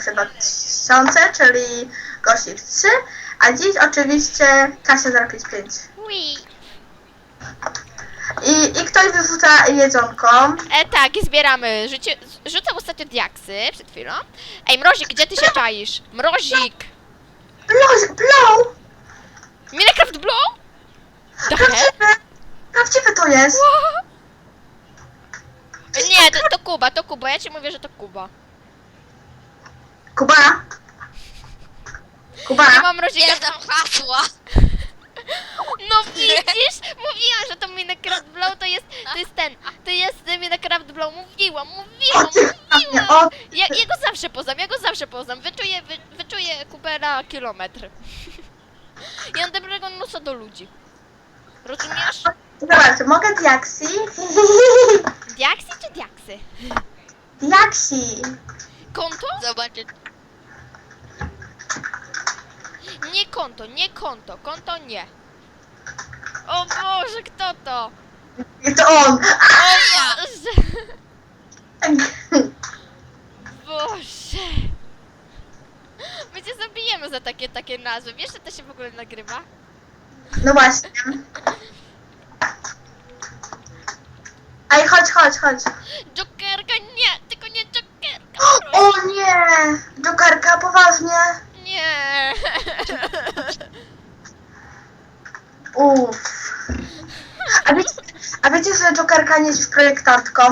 Fuchsia 2000, czyli Gosik 3, a dziś oczywiście Kasia 055. Ui. I, I ktoś wyrzuca jedzonko. E, tak, i zbieramy. Rzuci... Rzucam ostatnio diaksy przed chwilą. Ej, Mrozik, gdzie ty się czaisz? Mrozik! Blow! blow. Minecraft Blow? The hell? Prawdziwe! Prawdziwe to jest! Nie, to, to Kuba, to Kuba. Ja ci mówię, że to Kuba. Kuba! Kuba! Nie mam Mrozika. Nie znam hasła. No widzisz? Mówiłam, że to Minecraft Blow to jest, to jest ten, to jest Minecraft Blow. Mówiłam, mówiłam, mówiłam. Ja, ja go zawsze poznam, ja go zawsze poznam. Wyczuję, wy, wyczuję Kubę na kilometr. I on dobrego nosa do ludzi. Rozumiesz? Zobacz, mogę diaksy? Diaksy czy diaksy? Diaksy! Konto? Zobaczy. Nie konto, nie konto, konto nie. O Boże, kto to? To on! O Boże. Boże. My cię zabijemy za takie, takie nazwy. Wiesz, że to się w ogóle nagrywa? No właśnie. Ej, chodź, chodź, chodź. Jokerka, nie! Tylko nie Jokerka! O nie! Jokerka, poważnie? Nie! Uff. A wiecie, a wiecie, że Jokerka nie jest projektantką?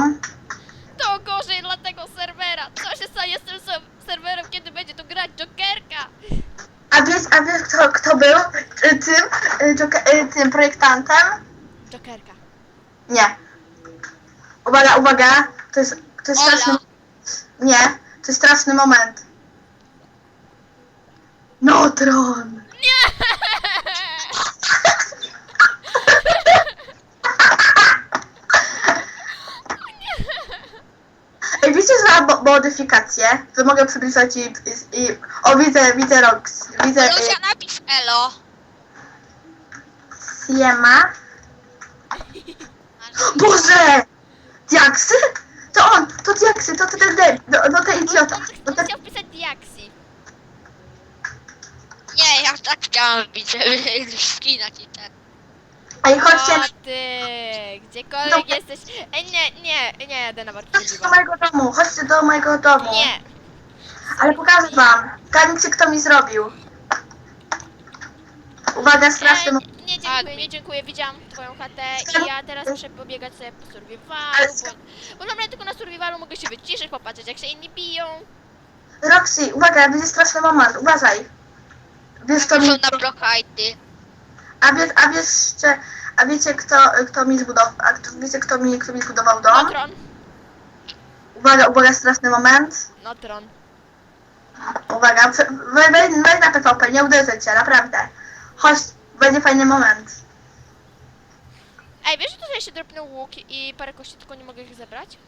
To gorzej dla tego serwera! Co się stanie z tym se- serwerem, kiedy będzie tu grać Jokerka? A wiesz, a wiesz kto, kto był y, tym, y, Joker, y, tym projektantem? Jokerka. Nie. Uwaga, uwaga. To jest, to jest Ola. straszny... Nie, to jest straszny moment. No, tron. Ej, wiecie, że mam mo- modyfikację, że mogę przybliżać i, i, i... O, widzę, widzę Rox, widzę y, Lucia napisz elo. Siema. Boże! Diaksy? To on, to Diaksy, to ten, ten, no, no ten idiota. No ten, pisać Diaxi. Nie, ja tak chciałam wbić, żeby skina ci ten. Ej, chodźcie, O ty, gdziekolwiek No. jesteś. Ej, nie, nie, nie jadę na chodźcie do mojego domu, chodźcie do mojego domu. Nie. Ale pokażę wam. Zgadnijcie, kto mi zrobił. Uwaga, straszny Ej, mo- nie dziękuję, nie dziękuję, widziałam twoją chatę i ja teraz muszę pobiegać sobie po survivalu, bo, bo naprawdę tylko na survivalu mogę się wyciszyć, popatrzeć jak się inni biją. Roxy, uwaga, będzie straszny moment, uważaj. Wiesz, kto To mi... na. A, wie, a wiesz. A wiecie, kto, kto mi zbudował... A kto, wiecie, kto mi, kto mi zbudował dom? Notron, Uwaga, uwaga, straszny moment. Notron. Uwaga, we- we- we- weź na PvP, nie uderzę cię, naprawdę. Chodź, będzie fajny moment. Ej, wiesz, że tutaj się dropnął łuk i parę kości, tylko nie mogę ich zebrać?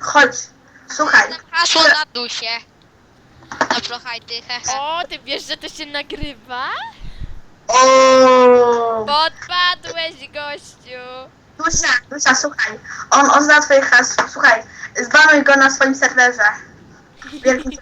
Chodź, słuchaj. Hasło na dusie. Hehe. O, ty wiesz, że to się nagrywa? O, Podpadłeś, gościu. Dusia, Dusia, słuchaj. On, on zna twoje hasło, słuchaj. Zbanuj go na swoim serwerze. Wielkim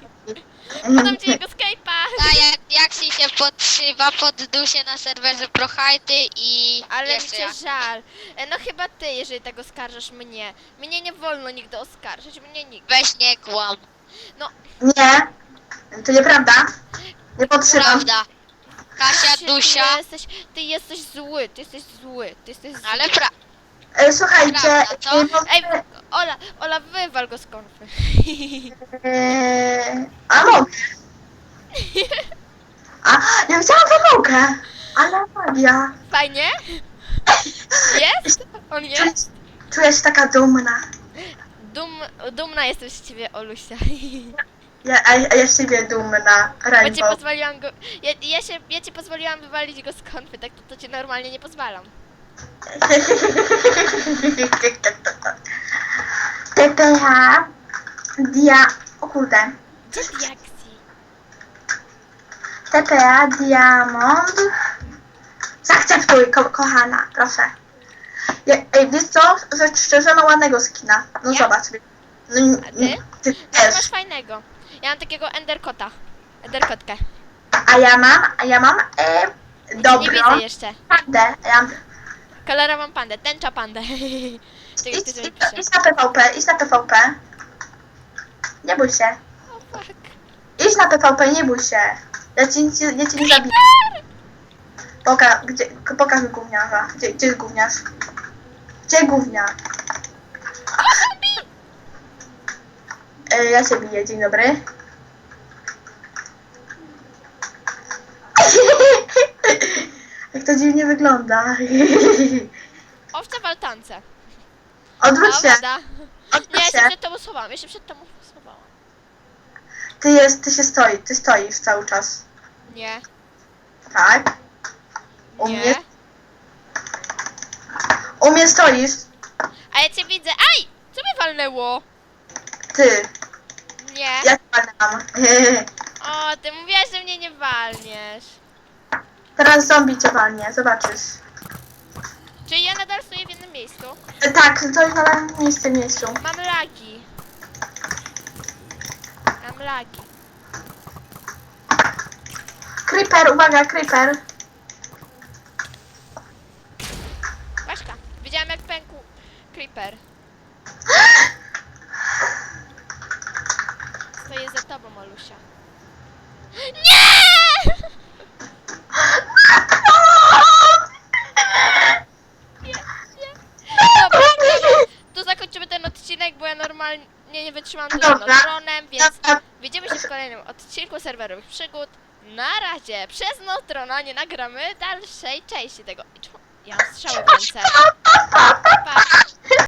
Podam ci jego Skype'a. A jak, jak si się podszywa pod dusie na serwerze blokhajty i Ale mi jeszcze cię jak. żal. E, No chyba ty, jeżeli tak oskarżasz mnie. Mnie nie wolno nigdy oskarżyć, mnie nikt. Weź nie kłam. Nie, to nieprawda. Nie podtrzymam. Prawda. Kasia, Ty Dusia. jesteś, ty jesteś zły, ty jesteś zły, ty jesteś zły. Ale pra... E, słuchajcie. Prawda, co? e, Ej, Ola, Ola, wywal go z konfy. e, a mogę. A, ja chciałam pomogę. Ale magia. Fajnie? Jest? On Czuję, jest? czuję się taka dumna. Dum, dumna jestem z ciebie, Olusia. Ja, a, a ja z siebie dumna. Bo ci Rainbow. pozwoliłam go... Ja, ja, się, ja ci pozwoliłam wywalić go z konfy, tak to, to ci normalnie nie pozwalam. TPH dia... O kurde. Gdzie diaksji? TPA Diamond. Zaakceptuj, ko kochana, proszę. Ja, ej, wiesz co? Rzecz szczerze, ma ładnego skina. No Jak? zobacz. No, A ty? ty to masz fajnego. Ja mam takiego enderkota. Enderkotkę. A ja mam, a ja mam e, Nie dobrą widzę jeszcze. pandę. Ja mam, Kolorową pandę, tęcza pandę. Czekaj, idź, ktoś mi idź, pisze. idź na PvP, idź na PvP. Nie bój się. O fuck. Idź na PvP, nie bój się. Ja ci, ci, ja ci nie zabiję. Poka, gdzie, pokaż mi gówniarza. Gdzie, gdzie jest gówniarz? Gdzie gówniarz? E, ja się biję, dzień dobry. Jak to dziwnie wygląda. Owca w altance. Odwróć się, Dobra. Nie, odwróć ja się się. przed tobą schowałam, ja się przed tobą schowałam. Ty jest, ty się stoi, ty stoisz cały czas. Nie, Tak? U mnie, nie. u mnie stoisz. A ja cię widzę. Aj! Co mnie walnęło? Ty, Nie. ja cię badam. O, ty mówiłaś, że mnie nie walniesz. Teraz zombie cię walnie, zobaczysz. Czyli ja nadal stoję w jednym miejscu. E, Tak, stoisz na miejsce miejscu. Mam lagi. Mam lagi. Creeper, uwaga, creeper. Baszka, widziałam jak pękł creeper. Stoję za tobą, Olusia. Nie! Nie, nie. Dobra. Tu zakończymy ten odcinek, bo ja normalnie nie wytrzymam tu Dobra. z tronem, więc widzimy się w kolejnym odcinku serwerowych przygód. Na razie, przez Notrona nie nagramy dalszej części tego. I czemu- Ja mam strzały w ręce. Pa.